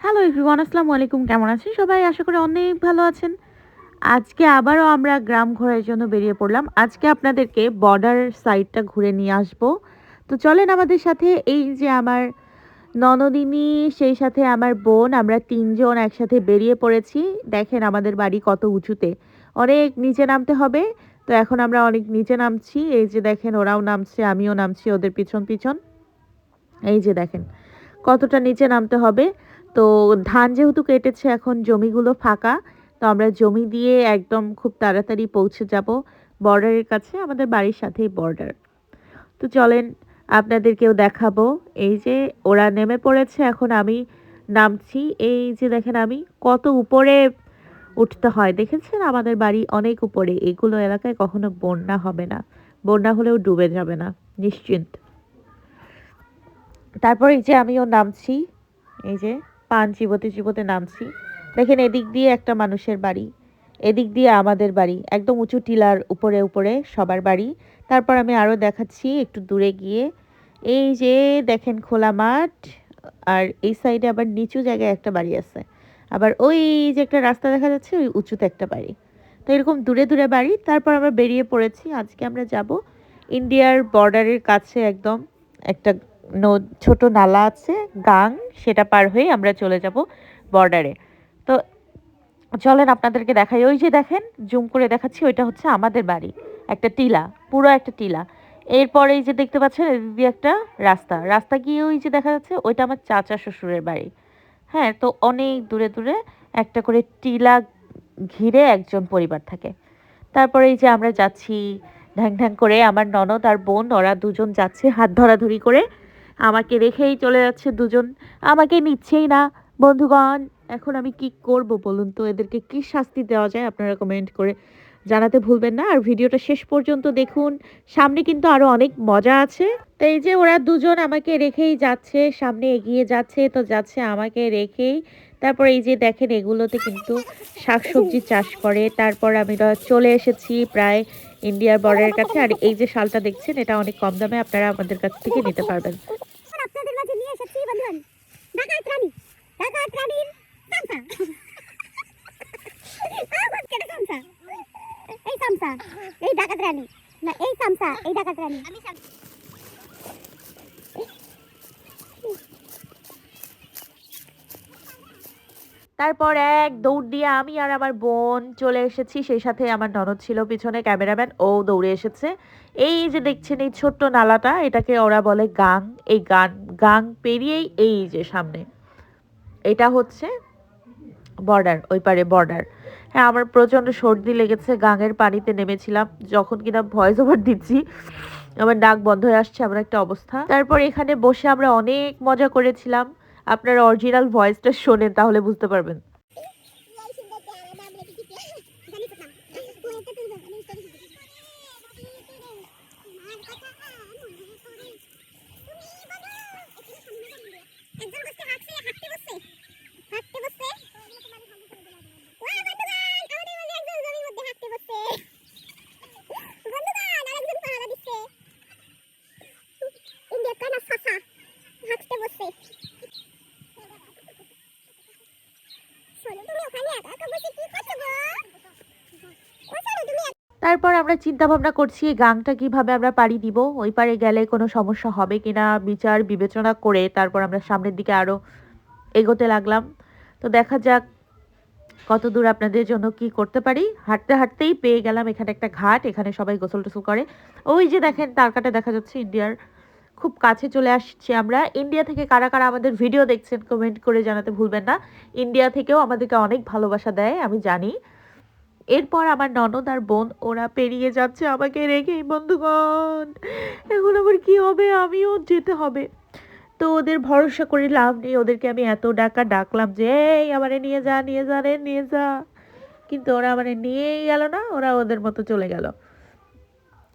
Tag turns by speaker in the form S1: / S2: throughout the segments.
S1: Hello everyone আসসালামু আলাইকুম কেমন আছেন সবাই? আশা করি অনেক ভালো আছেন। আজকে আবারও আমরা গ্রাম ঘোরার জন্য বেরিয়ে পড়লাম। আজকে আপনাদেরকে বর্ডার সাইডটা ঘুরে নিয়ে আসব। তো চলেন আমাদের সাথে এই যে আমার ননদিনী, সেই সাথে আমার বোন, আমরা তিনজন একসাথে বেরিয়ে পড়েছি। দেখেন আমাদের বাড়ি কত উঁচুতে। অনেক নিচে নামতে হবে। তো এখন আমরা অনেক নিচে নামছি। এই যে দেখেন, ওরাও নামছে, আমিও নামছি, ওদের পিছন পিছন। এই যে দেখেন, কতটা নিচে নামতে হবে। তো ধান যেহেতু কেটেছে, এখন জমিগুলো ফাঁকা, তো আমরা জমি দিয়ে একদম খুব তাড়াতাড়ি পৌঁছে যাব বর্ডারের কাছে, আমাদের বাড়ির সাথেই বর্ডার তো চলেন আপনাদেরকেও দেখাবো। এই যে ওরা নেমে পড়েছে, এখন আমি নামছি। এই যে দেখেন আমি, কত উপরে উঠতে হয়। দেখেছেন? আমাদের বাড়ি অনেক উপরে। এগুলো এলাকায় কখনো বন্যা হবে না। বন্যা হলেও ডুবে যাবে না, নিশ্চিন্ত। তারপর এই যে আমিও নামছি। এই যে পান চিবোতে চিবোতে নামছি। দেখেন এদিক দিয়ে একটা মানুষের বাড়ি, এদিক দিয়ে আমাদের বাড়ি, একদম উঁচু টিলার উপরে উপরে সবার বাড়ি। তারপর আমি আরও দেখাচ্ছি একটু দূরে গিয়ে। এই যে দেখেন খোলা মাঠ, আর এই সাইডে আবার নিচু জায়গায় একটা বাড়ি আছে। আবার ওই যে একটা রাস্তা দেখা যাচ্ছে, ওই উঁচুতে একটা বাড়ি। তো এরকম দূরে দূরে বাড়ি। তারপর আমরা বেরিয়ে পড়েছি। আজকে আমরা যাব ইন্ডিয়ার বর্ডারের কাছে একদম একটা ছোট নালা আছে, গাং, সেটা পার হয়ে আমরা চলে যাব বর্ডারে তো চলেন আপনাদেরকে দেখাই। ওই যে দেখেন, জুম করে দেখাচ্ছি, ওইটা হচ্ছে আমাদের বাড়ি। একটা টিলা, পুরো একটা টিলা। এরপরে এই যে দেখতে পাচ্ছেন একটা রাস্তা। রাস্তা গিয়ে ওই যে দেখা যাচ্ছে, ওইটা আমার চাচা শ্বশুরের বাড়ি। হ্যাঁ তো অনেক দূরে দূরে একটা করে টিলা ঘিরে একজন পরিবার থাকে। তারপরে এই যে আমরা যাচ্ছি, ঢ্যাং ঢ্যাং করে, আমার ননদ আর বোন, ওরা দুজন যাচ্ছে হাত ধরাধরি করে। আমাকে রেখেই চলে যাচ্ছে দুজন। আমাকে নিচ্ছেই না। বন্ধুগণ, এখন আমি কি করব বলুন তো? এদেরকে কি শাস্তি দেওয়া যায় আপনারা কমেন্ট করে জানাতে ভুলবেন না। আর ভিডিওটা শেষ পর্যন্ত দেখুন। সামনে কিন্তু আরও অনেক মজা আছে। তো এই যে ওরা দুজন আমাকে রেখেই যাচ্ছে, সামনে এগিয়ে যাচ্ছে, তো যাচ্ছে আমাকে রেখেই। তারপর এই যে দেখেন এগুলোতে কিন্তু শাকসবজি চাষ করে। তারপর আমি চলে এসেছি প্রায় ইন্ডিয়ার বর্ডারের কাছে। আর এই যে শালটা দেখছেন, এটা অনেক কম দামে আপনারা আমাদের কাছ থেকে নিতে পারবেন
S2: আপনাদের মাঝে নিয়ে এসেছি বন্ধুগণ ডাকাত রানী ডাকাত রানীর সামসা সামসা এই সামসা এই ডাকাত রানী না, এই সামসা এই ডাকাত রানী আমি
S1: তারপর এক দৌড় দিয়ে আমি আর আমার বোন চলে এসেছি। সেই সাথে আমার ননদ ছিল পিছনে, ক্যামেরাম্যান, ও দৌড়ে এসেছে। এই যে দেখছেন এই ছোট্ট নালাটা, এটাকে ওরা বলে গাং। এই গান, গাং পেরিয়েই এই যে সামনে। এটা হচ্ছে বর্ডার, ওই পারে বর্ডার। হ্যাঁ আমার প্রচণ্ড সর্দি লেগেছে, গাঙের পানিতে নেমেছিলাম। যখন কিনা ভয়েস ওভার দিচ্ছি, আমার ডাক বন্ধ হয়ে আসছে আমার একটা অবস্থা। তারপর এখানে বসে আমরা অনেক মজা করেছিলাম। আপনার অরিজিনাল ভয়েসটা শোনেন তাহলে বুঝতে পারবেন। তারপর আমরা চিন্তা ভাবনা করছি, এই গাংটা কীভাবে আমরা পাড়ি দিব? ওই পারে গেলে কোনো সমস্যা হবে কিনা? বিচার, বিবেচনা করে তারপর আমরা সামনের দিকে আরও এগোতে লাগলাম। তো দেখা যাক কত দূর আপনাদের জন্য কি করতে পারি। হাঁটতে হাঁটতেই পেয়ে গেলাম এখানে একটা ঘাট, এখানে সবাই গোসল টোসল করে। ওই যে দেখেন, তার কাটা দেখা যাচ্ছে ইন্ডিয়ার। খুব কাছে চলে আসছি আমরা। ইন্ডিয়া থেকে কারা কারা আমাদের ভিডিও দেখছেন কমেন্ট করে জানাতে ভুলবেন না। ইন্ডিয়া থেকেও আমাদেরকে অনেক ভালোবাসা দেয়, আমি জানি। এরপর আমার ননদ আর বোন, ওরা পেরিয়ে যাচ্ছে আমাকে রেখেই বন্ধুগণ, এখন আবার কি হবে? আমিও যেতে হবে। তো ওদের ভরসা করে লাভ নেই। ওদেরকে আমি এত ডাকা ডাকলাম যে, এই, আমারে নিয়ে যা নিয়ে যা রে, নিয়ে যা। কিন্তু ওরা মানে নিয়েই গেল না, ওরা ওদের মতো চলে গেল।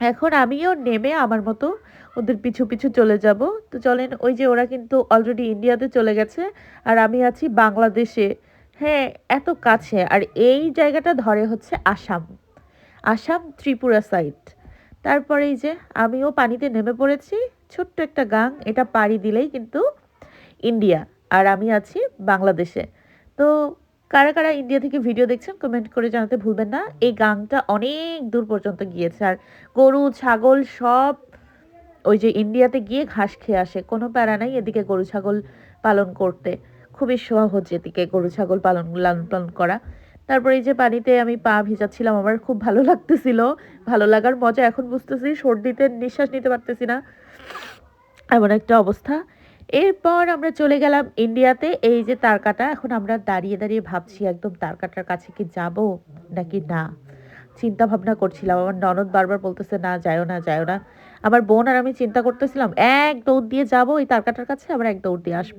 S1: এখন আমিও নেমে আমার মতো ওদের পিছু পিছু চলে যাব। তো চলেন, ওই যে ওরা কিন্তু অলরেডি ইন্ডিয়াতে চলে গেছে, আর আমি আছি বাংলাদেশে। হ্যাঁ এত কাছে। আর এই জায়গাটা ধরে হচ্ছে আসাম। আসাম, ত্রিপুরা সাইড তারপরে এই যে আমিও পানিতে নেমে পড়েছি, ছোট্ট একটা গাং, এটা পাড়ি দিলেই কিন্তু ইন্ডিয়া। আর আমি আছি বাংলাদেশে। তো কারা কারা ইন্ডিয়া থেকে ভিডিও দেখছেন কমেন্ট করে জানাতে ভুলবেন না। এই গাংটা অনেক দূর পর্যন্ত গিয়েছে। আর গরু, ছাগল সব ওই যে ইন্ডিয়াতে গিয়ে ঘাস খেয়ে আসে। কোনো প্যারা নাই এদিকে গরু, ছাগল পালন করতে। খুবই সহজ এদিকে গরু, ছাগল পালন, লালন পালন করা। তারপরে এই যে পানিতে আমি পা ভিজাচ্ছিলাম, আমার খুব ভালো লাগতেছিল। ভালো লাগার মজা, এখন বুঝতেছি সর্দিতে নিঃশ্বাস নিতে পারতেছি না। এমন একটা অবস্থা। এরপর আমরা চলে গেলাম ইন্ডিয়াতে। এই যে তারকাটা, এখন আমরা দাঁড়িয়ে দাঁড়িয়ে ভাবছি, একদম তারকাটার কাছে কি যাব নাকি না? চিন্তা ভাবনা করছিলাম। আমার ননদ বারবার বলতেছে, না, যায়ও না যায়ও না। আমার বোন আর আমি চিন্তা করতেছিলাম, এক দৌড় দিয়ে যাব ওই তারকাটার কাছে, আবার এক দৌড় দিয়ে আসব।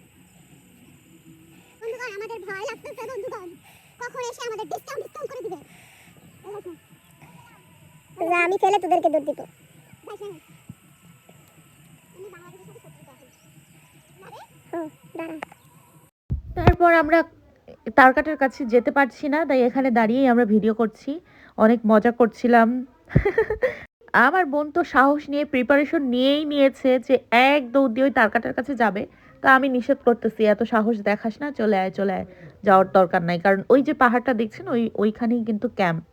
S2: বন্ধুগণ আমাদের ভয় লাগতেছে বন্ধুগণ। কখন এসে আমাদের ডিসকাউন্ট ডিসকাউন্ট করে দিবে? আমি ফেলে তোদেরকে দৌড় দিব।
S1: তারপর আমরা তারকাটার কাছে যেতে পারছি না তাই এখানে দাঁড়িয়েই আমরা ভিডিও করছি। অনেক মজা করছিলাম। আমার বোন তো সাহস নিয়ে প্রিপারেশন নিয়েই নিয়েছে যে এক দৌড় দিয়ে ওই তারকাটার কাছে যাবে। তা আমি নিষেধ করতেছি এত সাহস দেখাস না চলে আয় চলে আয়। যাওয়ার দরকার নাই কারণ ওই যে পাহাড়টা দেখছেন ওই ওইখানেই কিন্তু ক্যাম্প।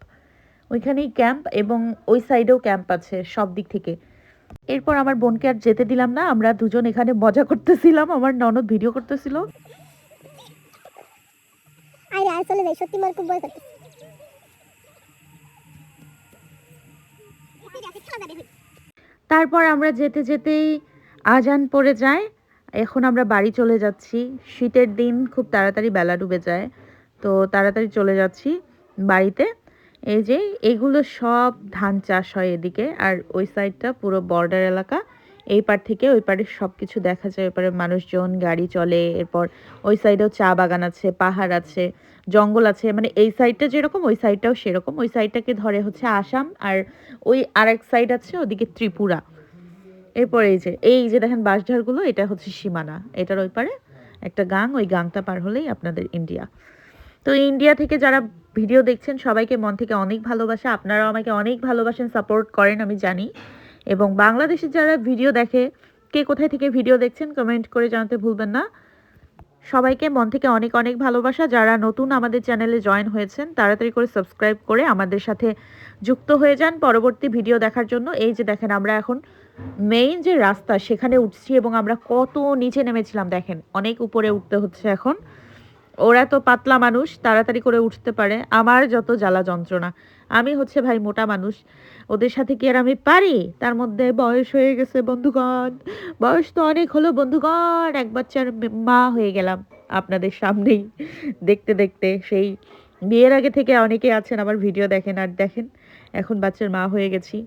S1: ওইখানেই ক্যাম্প এবং ওই সাইডেও ক্যাম্প আছে সব দিক থেকে। এরপর আমার বোনকে আর যেতে দিলাম না আমরা দুজন এখানে মজা করতেছিলাম আমার ননদ ভিডিও করতেছিল।
S2: আরে আর চলে যাই সত্যি মোর খুব ভয় করতে
S1: তারপর আমরা যেতে যেতেই আজান পড়ে যায় এখন আমরা বাড়ি চলে যাচ্ছি। শীতের দিন খুব তাড়াতাড়ি বেলা ডুবে যায়। তো তাড়াতাড়ি চলে যাচ্ছি বাড়িতে। এই যে এগুলো সব ধান চাষ হয় এদিকে। আর ওই সাইডটা পুরো বর্ডার এলাকা। এই পার থেকে ওই পারে সব কিছু দেখা যায়। ওই পারে মানুষজন, গাড়ি চলে। এরপর ওই সাইডেও চা বাগান আছে, পাহাড় আছে, জঙ্গল আছে। মানে এই সাইডটা যেরকম, ওই সাইডটাও সেরকম। ওই সাইডটাকে ধরে হচ্ছে আসাম। আর ওই আরেক সাইড আছে ওদিকে ত্রিপুরা। এরপর এই যে এই যে দেখেন বাঁশঝাড়গুলো, এটা হচ্ছে সীমানা। এটার ওই পারে একটা গাং, ওই গাংটা পার হলেই আপনাদের ইন্ডিয়া। তো ইন্ডিয়া থেকে যারা ভিডিও দেখছেন, সবাইকে মন থেকে অনেক ভালোবাসা। আপনারাও আমাকে অনেক ভালোবাসেন সাপোর্ট করেন, আমি জানি। এবং বাংলাদেশের যারা ভিডিও দেখে, কে কোথায় থেকে ভিডিও দেখছেন কমেন্ট করে জানাতে ভুলবেন না। সবাইকে মন থেকে অনেক অনেক ভালোবাসা। যারা নতুন আমাদের চ্যানেলে জয়েন হয়েছেন, তাড়াতাড়ি করে সাবস্ক্রাইব করে আমাদের সাথে যুক্ত হয়ে যান পরবর্তী ভিডিও দেখার জন্য। এই যে দেখেন, আমরা এখন মেইন যে রাস্তা, সেখানে উঠছি এবং আমরা কত নিচে নেমেছিলাম দেখেন, অনেক উপরে উঠতে হচ্ছে এখন। ওরা তো পাতলা মানুষ, তাড়াতাড়ি করে উঠতে পারে, আমার যত জ্বালা যন্ত্রণা। আমি হচ্ছে ভাই মোটা মানুষ, ওদের সাথে কি আর আমি পারি? তার মধ্যে বয়স হয়ে গেছে বন্ধুগণ, বয়স তো অনেক হলো বন্ধুগণ, এক বাচ্চার মা হয়ে গেলাম আপনাদের সামনেই। দেখতে দেখতে সেই বিয়ের আগে থেকে অনেকে আছেন, আবার ভিডিও দেখেন আর দেখেন, এখন বাচ্চার মা হয়ে গেছি।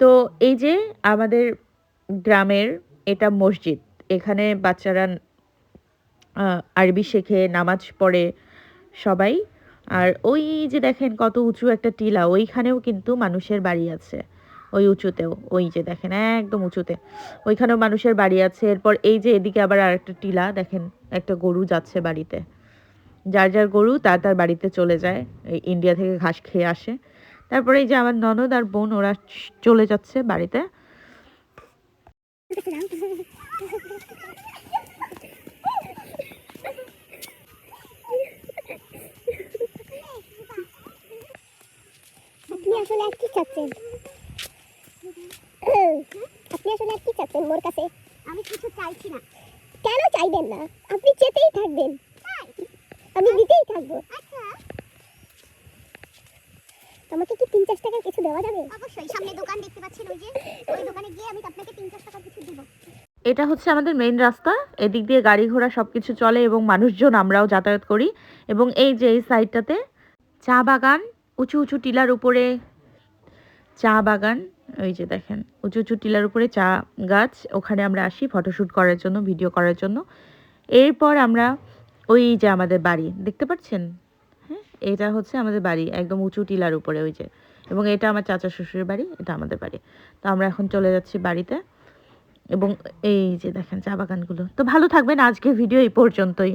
S1: তো এই যে আমাদের গ্রামের এটা মসজিদ, এখানে বাচ্চারা আরবি শেখে, নামাজ পড়ে সবাই। আর ওই যে দেখেন কত উঁচু একটা টিলা, ওইখানেও কিন্তু মানুষের বাড়ি আছে। ওই উঁচুতেও, ওই যে দেখেন একদম উঁচুতে। ওইখানেও মানুষের বাড়ি আছে। এরপর এই যে এদিকে আবার আরেকটা টিলা, দেখেন একটা গরু যাচ্ছে বাড়িতে। যার যার গরু তার তার বাড়িতে চলে যায়। এই ইন্ডিয়া থেকে ঘাস খেয়ে আসে। তারপরে এই যে আমার ননদ আর বোন ওরা চলে যাচ্ছে বাড়িতে।
S2: আপনি আসলে আর কি চাচ্ছেন? আপনি আসলে আর কি চাচ্ছেন মোর কাছে? আমি কিছু চাইছি না। কেন চাইবেন না? আপনি চেতেই থাকবেন। আমি দিতেই থাকব। তোমাকে কি চার টাকার কিছু দেওয়া যাবে? অবশ্যই সামনে দোকান দেখতে পাচ্ছেন ওই যে ওই দোকানে গিয়ে আমি আপনাকে চার টাকার কিছু দিব।
S1: এটা হচ্ছে আমাদের মেইন রাস্তা এদিক দিয়ে গাড়ি ঘোড়া সব কিছু চলে এবং মানুষজন আমরাও যাতায়াত করি এবং এই যে এই সাইডটাতে চা বাগান উঁচু উঁচু টিলার উপরে চা বাগান ওই যে দেখেন উঁচু উঁচু টিলার উপরে চা গাছ ওখানে আমরা আসি ফটোশ্যুট করার জন্য ভিডিও করার জন্য। এরপর আমরা ওই যে আমাদের বাড়ি দেখতে পাচ্ছেন? এটা হচ্ছে আমাদের বাড়ি, একদম উঁচু টিলার উপরে ওই যে। এবং এটা আমার চাচা শ্বশুরের বাড়ি, এটা আমাদের বাড়ি। তো আমরা এখন চলে যাচ্ছি বাড়িতে। এবং এই যে দেখেন চা বাগানগুলো। তো ভালো থাকবেন আজকে ভিডিও এই পর্যন্তই।